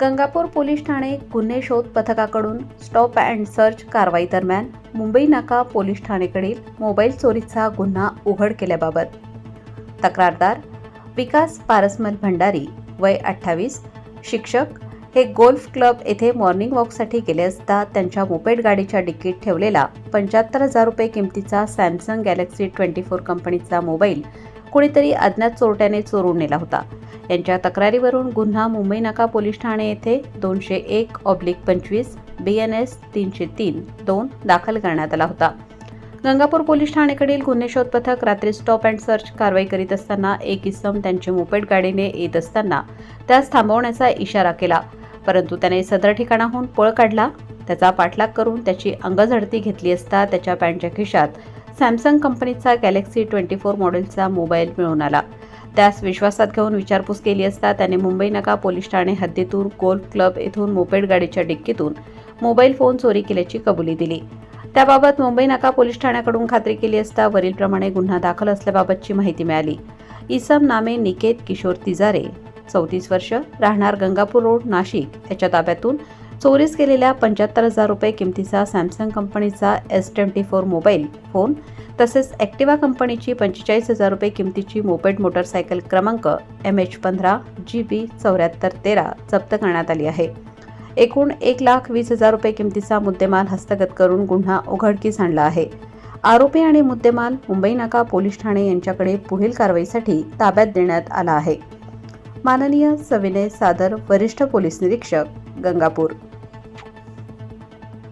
Gangapur police Thane गुन्हे शोध पथकाकडून स्टॉप अँड सर्च कारवाई दरम्यान मुंबई नाका पोलीस ठाणेकडील मोबाईल चोरीचा गुन्हा उघड केल्याबाबत. तक्रारदार विकास पारसमल भंडारी वय अठ्ठावीस शिक्षक हे गोल्फ क्लब येथे मॉर्निंग वॉकसाठी गेले असता त्यांच्या मोपेड गाडीच्या डिकीट ठेवलेला पंच्याहत्तर हजार रुपये किमतीचा सॅमसंग गॅलेक्सी ट्वेंटी फोर कंपनीचा मोबाईल कुणीतरी अज्ञात चोरट्याने चोरून नेला होता. यांच्या तक्रारीवरून गुन्हा मुंबई नाका पोलीस ठाणे येथे दोनशे एक ऑब्लिक पंचवीस बी एन एस तीनशे तीन दोन दाखल करण्यात आला होता. गंगापूर पोलीस ठाणेकडील गुन्हे शोध पथक रात्री स्टॉप अँड सर्च कारवाई करीत असताना एक इसम त्यांची मोपेड गाडीने येत असताना त्यास थांबवण्याचा इशारा केला. परंतु त्याने सदर ठिकाणाहून पळ काढला. त्याचा पाठलाग करून त्याची अंगझडती घेतली असता त्याच्या पॅन्टच्या खिशात सॅमसंग कंपनीचा गॅलेक्सी ट्वेंटी फोर मॉडेलचा मोबाईल मिळून आला. त्यास विश्वासात घेऊन विचारपूस केली असता त्याने मुंबई नका पोलीस ठाणे हद्दीतून गोल्फ क्लब येथून मोपेड गाडीच्या डिक्कीतून मोबाईल फोन चोरी केल्याची कबुली दिली. त्याबाबत मुंबई नाका पोलीस ठाण्याकडून खात्री केली असता वरीलप्रमाणे गुन्हा दाखल असल्याबाबतची माहिती मिळाली. इसम नामे निकेत किशोर तिजारे चौतीस वर्ष राहणार गंगापूर रोड नाशिक याच्या ताब्यातून चोरीस केलेल्या पंच्याहत्तर हजार रुपये किमतीचा सॅमसंग कंपनीचा S twenty four mobile phone तसेच ॲक्टिवा कंपनीची पंचेचाळीस हजार रुपये किमतीची मोपेड मोटरसायकल क्रमांक एम एच पंधरा जी बी चौऱ्याहत्तर तेरा जप्त करण्यात आली आहे. एकूण एक लाख वीस हजार रुपये किमतीचा मुद्देमाल हस्तगत करून गुन्हा उघडकीस आणला आहे. आरोपी आणि मुद्देमाल मुंबई नाका पोलीस ठाणे यांच्याकडे पुढील कारवाईसाठी ताब्यात देण्यात आला आहे. माननीय सविनय सादर वरिष्ठ पोलीस निरीक्षक गंगापूर.